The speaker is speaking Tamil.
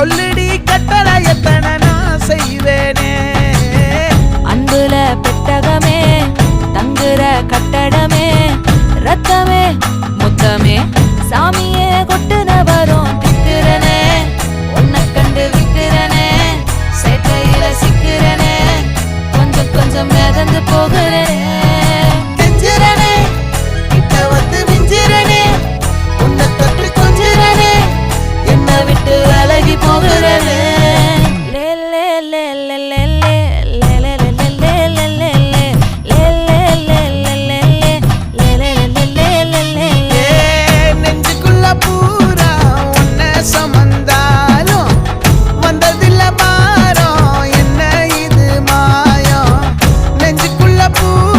சொல்லிடி கட்டளை எத்தனை நான் செய்வேனே? அன்புல பெட்டகமே தங்குற கட்டடமே ரத்தமே முத்தமே சாமியே கொட்டுன வரும் திட்டுறனே உன்னை கண்டு விட்டுறனே சேட்டையில சிக்கிறனே கொஞ்சம் கொஞ்சம் மிதந்து போகிறேன். Abu